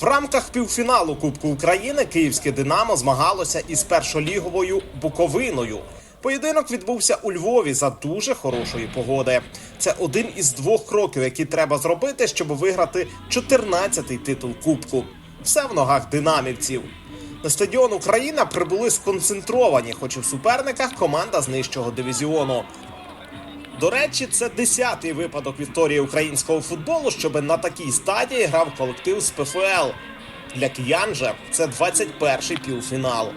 В рамках півфіналу Кубку України київське Динамо змагалося із першоліговою Буковиною. Поєдинок відбувся у Львові за дуже хорошої погоди. Це один із двох кроків, які треба зробити, щоб виграти 14-й титул Кубку. Все в ногах динамівців. На стадіон Україна прибули сконцентровані, хоч і в суперниках команда з нижчого дивізіону. До речі, це десятий випадок в історії українського футболу, щоб на такій стадії грав колектив з ПФЛ. Для киян же це 21-й півфінал.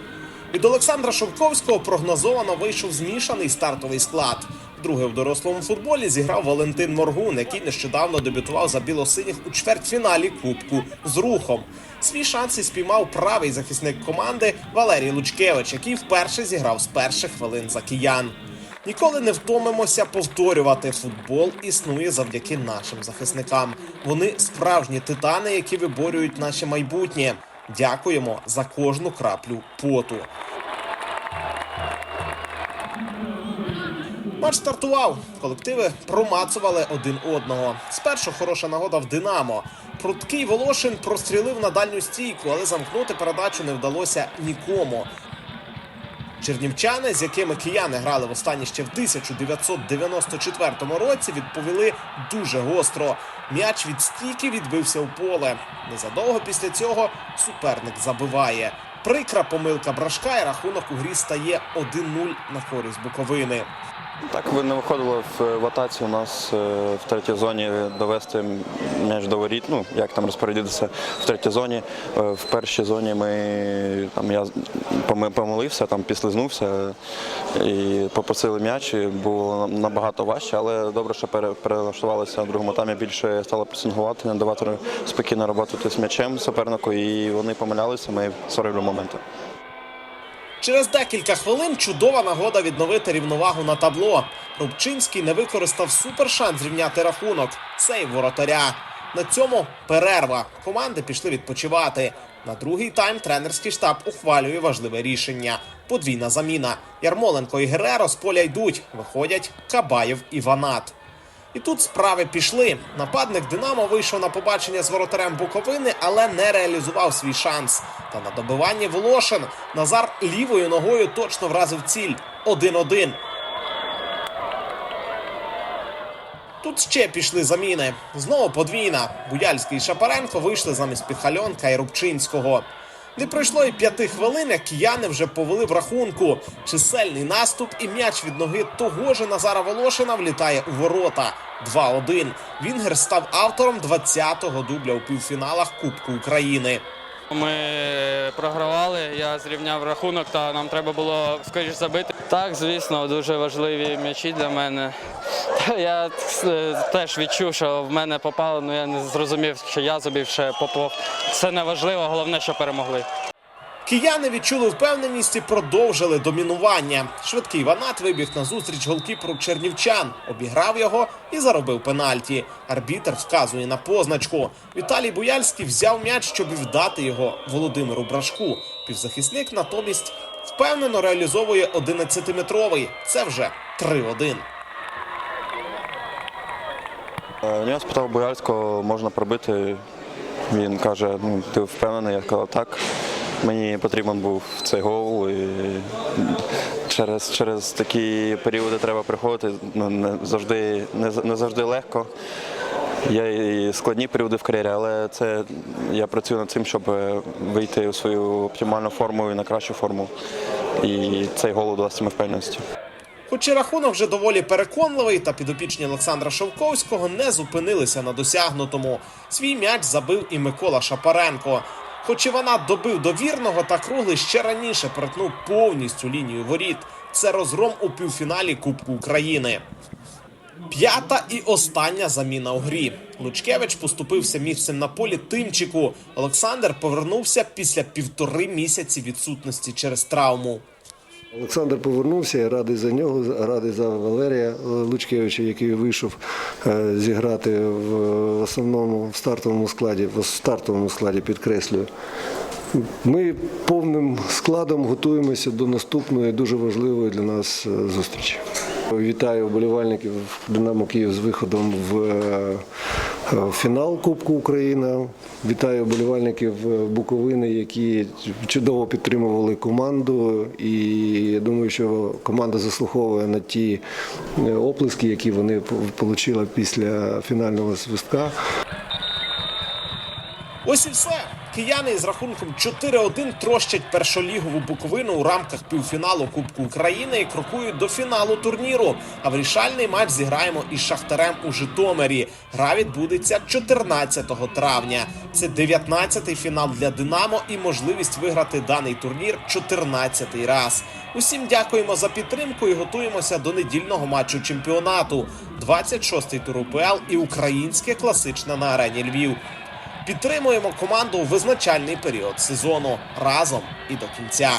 Від Олександра Шовковського прогнозовано вийшов змішаний стартовий склад. Друге в дорослому футболі зіграв Валентин Моргун, який нещодавно дебютував за білосиніх у чвертьфіналі Кубку з рухом. Свій шанс і спіймав правий захисник команди Валерій Лучкевич, який вперше зіграв з перших хвилин за киян. Ніколи не втомимося повторювати. Футбол існує завдяки нашим захисникам. Вони справжні титани, які виборюють наше майбутнє. Дякуємо за кожну краплю поту. Матч стартував. Колективи промацували один одного. Спершу хороша нагода в Динамо. Пруткий Волошин прострілив на дальню стійку, але замкнути передачу не вдалося нікому. Чернівчани, з якими кияни грали востаннє ще в 1994 році, відповіли дуже гостро. М'яч від стійки відбився у поле. Незадовго після цього суперник забиває. Прикра помилка брашка і рахунок у грі стає 1-0 на користь Буковини. Так ви не виходило в, в атаці у нас е, в третій зоні довести м'яч до воріт. Ну як там розпорядитися в третій зоні. Е, В першій зоні ми там я помилився, там підслизнувся і попросили м'яч. І було набагато важче, але добре, що пере- перелаштувалися в другому таймі. Більше стало пресингувати, не давати спокійно роботи з м'ячем супернику. І вони помилялися. Ми створили моменти. Через декілька хвилин чудова нагода відновити рівновагу на табло. Рубчинський не використав супершанс зрівняти рахунок. Сейв воротаря. На цьому перерва. Команди пішли відпочивати. На другий тайм тренерський штаб ухвалює важливе рішення. Подвійна заміна. Ярмоленко і Гереро з поля йдуть. Виходять Кабаєв і Ванат. І тут справи пішли. Нападник Динамо вийшов на побачення з воротарем Буковини, але не реалізував свій шанс. Та на добиванні Волошин Назар лівою ногою точно вразив ціль 1-1. Тут ще пішли заміни. Знову подвійна. Буяльський і Шапаренко вийшли замість Піхальонка і Рубчинського. Не пройшло і п'яти хвилин, як кияни вже повели в рахунку. Чисельний наступ і м'яч від ноги того ж Назара Волошина влітає у ворота. 2-1. Вінгер став автором 20-го дубля у півфіналах Кубку України. Ми програвали, я зрівняв рахунок, та нам треба було скоріш забити. Так, звісно, дуже важливі м'ячі для мене. Я е, теж відчув, що в мене попало, але я не зрозумів, що я забив, ще попов. Це не важливо, головне, що перемогли. Кияни відчули впевненість і продовжили домінування. Швидкий Ванат вибіг на зустріч голкіперу чернівчан, обіграв його і заробив пенальті. Арбітер вказує на позначку. Віталій Буяльський взяв м'яч, щоб віддати його Володимиру Брашку. Півзахисник натомість впевнено реалізовує 11-метровий. Це вже 3-1. Е, Я спитав Боярського, можна пробити. Він каже, ну ти впевнений, я сказав, так. Мені потрібен був цей гол. І через, через такі періоди треба приходити. Ну, не завжди, не, не завжди легко. Є і складні періоди в кар'єрі, але це я працюю над цим, щоб вийти у свою оптимальну форму і на кращу форму. І цей гол дасть мені впевненості. Хоч і рахунок вже доволі переконливий, та підопічні Олександра Шовковського не зупинилися на досягнутому. Свій м'яч забив і Микола Шапаренко. Хоч і вона добив довірного та круглий ще раніше перетнув повністю лінію воріт. Це розгром у півфіналі Кубку України. П'ята і остання заміна у грі. Лучкевич поступився місцем на полі Тимчику. Олександр повернувся після півтори місяці відсутності через травму. Олександр повернувся, я радий за нього, радий за Валерія Лучкевича, який вийшов е, зіграти в основному в стартовому складі, в стартовому складі підкреслюю. Ми повним складом готуємося до наступної дуже важливої для нас е, зустрічі. Вітаю вболівальників Динамо Київ з виходом в е, фінал Кубку України. Вітаю вболівальників е, Буковини, які чудово підтримували команду. І я думаю, що команда заслуховує на ті е, оплески, які вони отримали після фінального свистка. Ось і все. Кияни з рахунком 4-1 трощать першолігову буковину у рамках півфіналу Кубку України і крокують до фіналу турніру. А вирішальний матч зіграємо із Шахтарем у Житомирі. Гра відбудеться 14 травня. Це 19-й фінал для Динамо і можливість виграти даний турнір 14-й раз. Усім дякуємо за підтримку і готуємося до недільного матчу чемпіонату. 26-й тур УПЛ і українське класичне на арені Львів. Підтримуємо команду у визначальний період сезону разом і до кінця.